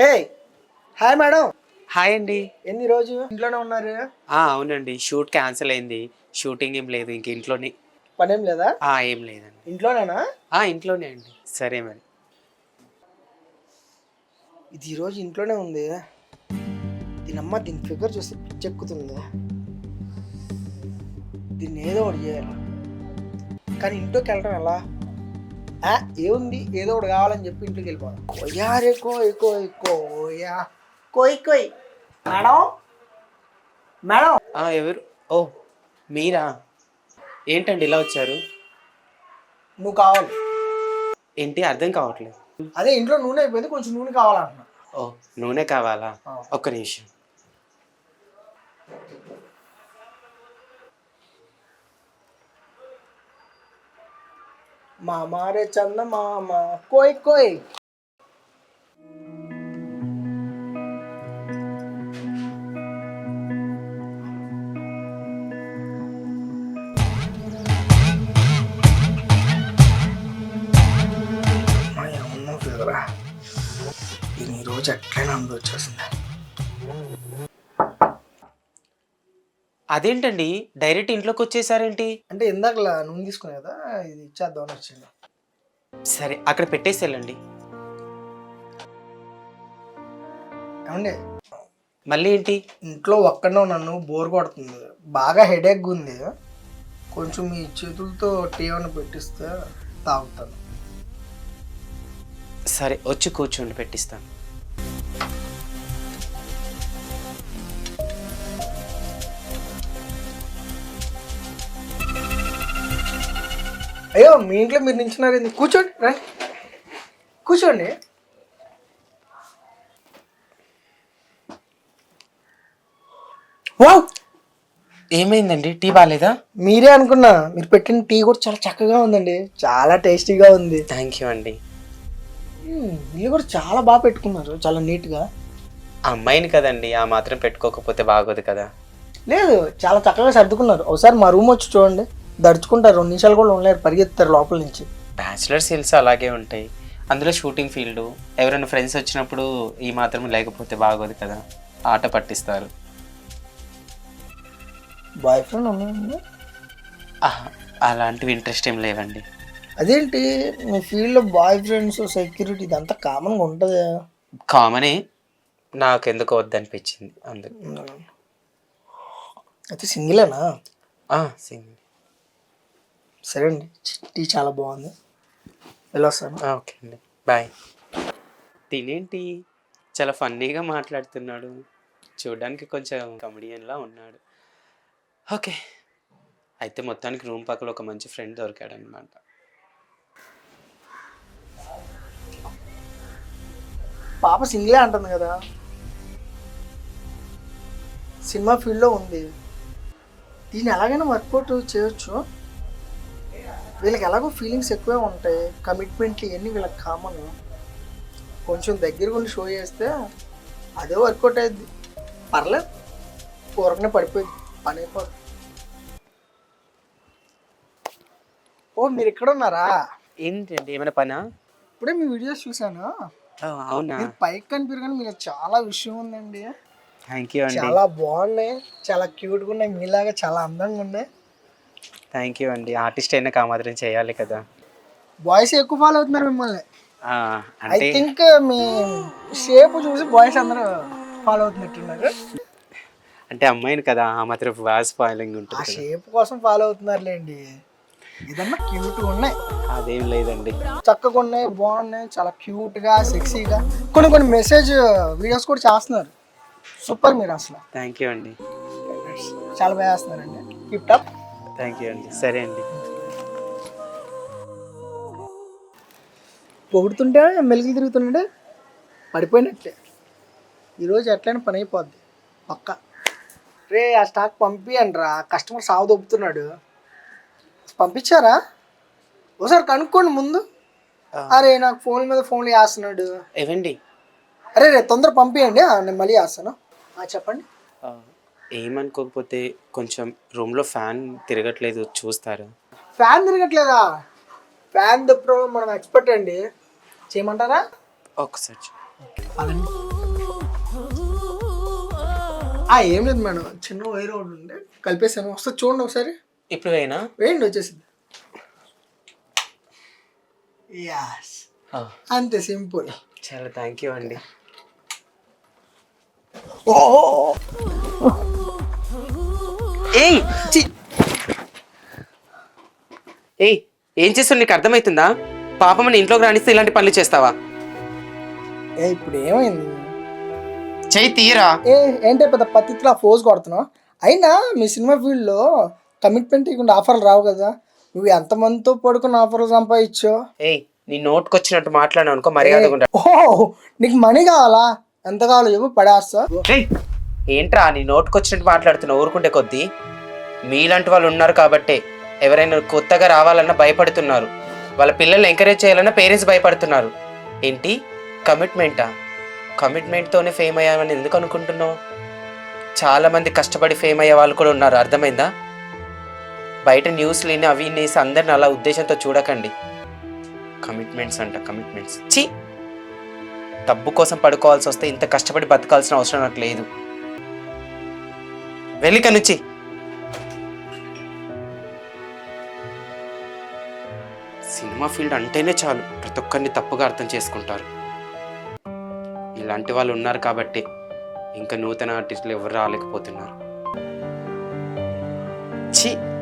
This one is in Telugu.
హే హాయ్ మేడం హాయ్ అండి. ఎన్ని రోజు ఇంట్లోనే ఉన్నారు? ఆ, అవునండి. షూట్ క్యాన్సిల్ అయింది. షూటింగ్ ఏం లేదు ఇంక ఇంట్లోనే. పనేం లేదా? ఆ, ఏం లేదండి. ఇంట్లోనేనా? ఆ, ఇంట్లోనే అండి. సరే మరి. ఇది ఈరోజు ఇంట్లోనే ఉంది. దీనమ్మ దీని ఫిగర్ చూస్తే పిచ్చెక్కుతుంది దీన్ని ఏదో ఒకటి చేయాలి. కానీ ఇంట్లోకి వెళ్ళడం ఎలా? ఏముంది ఏదో? ఒకటి కావాలని చెప్పి ఇంట్లోకి వెళ్ళిపోదాం. కొయ్యారే కోయ్ కోయ్ కోయా కోయ్ కోయ్. మేడం? మేడం? ఆ, ఎవరు? ఓ మీరా? ఏంటండి ఇలా వచ్చారు? నువ్వు కావాలి. ఏంటి అర్థం కావట్లేదు. అదే ఇంట్లో నూనె అయిపోయింది కొంచెం నూనె కావాలంటున్నా. ఓ నూనె కావాలా. ఒక్క నిమిషం. మామారే చంద మామ కోయ్ కోయ్. దీని ఈరోజు ఎట్లయినా అందు వచ్చేసింది అదేంటండి? డైరెక్ట్ ఇంట్లోకి వచ్చేసారేంటి? అంటే ఇందాకలా నూనె తీసుకున్నా కదా ఇది ఇచ్చేద్దామని వచ్చింది. సరే అక్కడ పెట్టేసి వెళ్ళండి ఏమండి? మళ్ళీ ఏంటి? ఇంట్లో ఒక్కడనే నన్ను బోర్ కొడుతుంది. బాగా హెడేక్ ఉంది. కొంచెం మీ చేతులతో టీ ఏమైనా పెట్టిస్తే తాగుతాను. సరే వచ్చి కూర్చోండి పెట్టిస్తాను. అయ్యో మీ ఇంట్లో మీరు నించున్నారు ఏంది? కూర్చోండి రండి. కూర్చోండి. వావ్! ఏమైందండి? టీ బాగాలేదా? మీరే అనుకున్నా మీరు పెట్టిన టీ కూడా చాలా చక్కగా ఉందండి. చాలా టేస్టీగా ఉంది. థ్యాంక్ యూ అండి. ఇల్లు కూడా చాలా బాగా పెట్టుకున్నారు చాలా నీట్గా. అమ్మాయిని కదండి ఆ మాత్రం పెట్టుకోకపోతే బాగోదు కదా. లేదు చాలా చక్కగా సర్దుకున్నారు. ఒకసారి మా రూమ్ వచ్చి చూడండి. దడుచుకుంటారు. రెండు నిమిషాలు కూడా ఉండలేరు. పరిగెత్తారు లోపల నుంచి. బ్యాచిలర్స్ హిల్స్ అలాగే ఉంటాయి. అందులో షూటింగ్ ఫీల్డ్ ఎవరైనా ఫ్రెండ్స్ వచ్చినప్పుడు ఈ మాత్రం లేకపోతే బాగోదు కదా. ఆట పట్టిస్తారు. బాయ్ ఫ్రెండ్ ఉన్నాయండి అలాంటివి ఇంట్రెస్ట్ ఏం లేవండి. అదేంటి? మీ ఫీల్డ్లో బాయ్ ఫ్రెండ్స్ సెక్యూరిటీ ఇదంతా కామన్గా ఉంటుంది? కామనే నాకు ఎందుకు వద్దనిపించింది అందుకు. అయితే సింగిలేనా ఆ, సింగ్ సరే అండి. టీ చాలా బాగుంది. వెళ్ళొస్తాను. ఓకే అండి. బాయ్. తినేంటి? చాలా ఫన్నీగా మాట్లాడుతున్నాడు. చూడడానికి కొంచెం కమెడియన్లా ఉన్నాడు. ఓకే. అయితే మొత్తానికి రూమ్ పక్కన ఒక మంచి ఫ్రెండ్ దొరికాడు అనమాట పాప సింగిలే అంటుంది కదా. సినిమా ఫీల్డ్లో ఉంది. దీన్ని ఎలాగైనా వర్కౌట్ చేయొచ్చు. వీళ్ళకి ఎలాగో ఫీలింగ్స్ ఎక్కువే ఉంటాయి. కమిట్మెంట్లు ఇవన్నీ వీళ్ళకి కామన్ కొంచెం దగ్గర ఉండి షో చేస్తే అదే వర్కౌట్ అయ్యింది పర్లేదు. పూరకనే పడిపోయింది. పని అయిపోదు. ఓ మీరు ఇక్కడ ఉన్నారా? ఏంటండి? ఏమైనా పనా? ఇప్పుడే మీ వీడియోస్ చూశాను? అవునా? మీరు పైకి కనిపించారు కానీ మీలో చాలా విషయం ఉందండి. థ్యాంక్ యూ చాలా బాగున్నాయి. చాలా క్యూట్గా ఉన్నాయి. మీలాగా చాలా అందంగా ఉన్నాయి. థ్యాంక్ యూ అండి. ఆర్టిస్ట్ అయినా కామాత్రం చేయాలి కదా. బాయ్స్ ఎక్కువ ఫాలో అవుతున్నారు మిమ్మల్ని. ఆ, ఐ అంటే థింక్ మీ షేప్ చూసి బాయ్స్ అందరూ ఫాలో అవుతున్నట్టున్నారు. అంటే అమ్మాయిని కదా ఆ మాత్రం బాగా స్పాయిలింగ్ ఆ ఉంటుంది కదా. షేప్ కోసం ఫాలో అవుతున్నారులేండి. ఏదన్నా క్యూట్గా ఉన్నాయి. అదేం లేదండి. చక్కగా ఉన్నాయి బాగున్నాయి చాలా క్యూట్గా సెక్సీగా కొన్ని కొన్ని మెసేజ్ వీడియోస్ కూడా చేస్తున్నారు. సూపర్ మీరు అసలు. థ్యాంక్ యూ అండి. చాలా బాగా చేస్తున్నారండి. టిప్ టాప్ థ్యాంక్ యూ అండి. సరే అండి. పొగుడుతుంటే మెలిగి తిరుగుతుంటే పడిపోయినట్టే. ఈరోజు ఎట్లయినా పని అయిపోద్ది. పక్క. రే ఆ స్టాక్ పంపియండి రా. కస్టమర్ సాగు దొబ్బుతున్నాడు. పంపించారా? ఒకసారి కనుక్కోండి ముందు. అరే నాకు ఫోన్ మీద ఫోన్లు చేస్తున్నాడు ఏవండి? అరే రే తొందర పంపియండి. నేను మళ్ళీ చేస్తాను ఆ, చెప్పండి. ఏమనుకోకపోతే కొంచెం రూమ్లో ఫ్యాన్ తిరగట్లేదు చూస్తారా? ఫ్యాన్ తిరగట్లేదా? ఫ్యాన్ తిప్పడం మనం ఎక్స్పర్ట్ అండి. చేయమంటారా? ఒకసారి ఏం లేదు మేడం. చిన్న వైర్ ఒకటి ఉండే కలిపేసాను. వస్తే చూడండి ఒకసారి. ఇప్పుడు అయినా వేయండి వచ్చేసింది. యాస్ అంతే సింపుల్. చాలా థ్యాంక్ యూ అండి. ఓ ఏయ్ ఏయ్ ఏం చేస్తావు నీకు అర్థమవుతుందా పాపమని ఇంట్లోకి రాణిస్తే ఇలాంటి పనులు చేస్తావా? ఏ ఇప్పుడు ఏమైంది? చెయ్యి తీయరా ఏ ఏంటే పెద్ద పత్తిలో ఫోజ్ కొడుతున్నావు? అయినా మీ సినిమా ఫీల్డ్లో కమిట్మెంట్ ఇవ్వకుండా ఆఫర్లు రావు కదా. నువ్వు ఎంతమందితో పడుకున్న ఆఫర్లు సంపాదించావు? ఏయ్ నీ నోట్కి వచ్చినట్టు మాట్లాడాను అనుకో మర్యాదగా ఉండాలి ఓ నీకు మనీ కావాలా? ఎంత కావాలో చెప్పు పడేస్తా. ఏయ్, ఏంట్రా నీ నోట్కి వచ్చినట్టు మాట్లాడుతున్నావు ఊరుకుంటే కొద్దీ? మీలాంటి వాళ్ళు ఉన్నారు కాబట్టే ఎవరైనా కొత్తగా రావాలన్నా భయపడుతున్నారు. వాళ్ళ పిల్లల్ని ఎంకరేజ్ చేయాలన్నా పేరెంట్స్ భయపడుతున్నారు. ఏంటి? కమిట్మెంటా కమిట్మెంట్తోనే ఫేమ్ అయ్యామని ఎందుకు అనుకుంటున్నావు? చాలామంది కష్టపడి ఫేమ్ అయ్యే వాళ్ళు కూడా ఉన్నారు. అర్థమైందా? బయట న్యూస్ లేని అవి నేసి అందరిని అలా ఉద్దేశంతో చూడకండి. కమిట్మెంట్స్ అంట కమిట్మెంట్స్ చి డబ్బు కోసం పడుకోవాల్సి వస్తే ఇంత కష్టపడి బతకాల్సిన అవసరం నాకు లేదు. వెళ్ళి కనుచి సినిమా ఫీల్డ్ అంటేనే చాలు ప్రతి ఒక్కరిని తప్పుగా అర్థం చేసుకుంటారు. ఇలాంటి వాళ్ళు ఉన్నారు కాబట్టి ఇంకా నూతన ఆర్టిస్టులు ఎవరు రాలేకపోతున్నారు. ఛీ!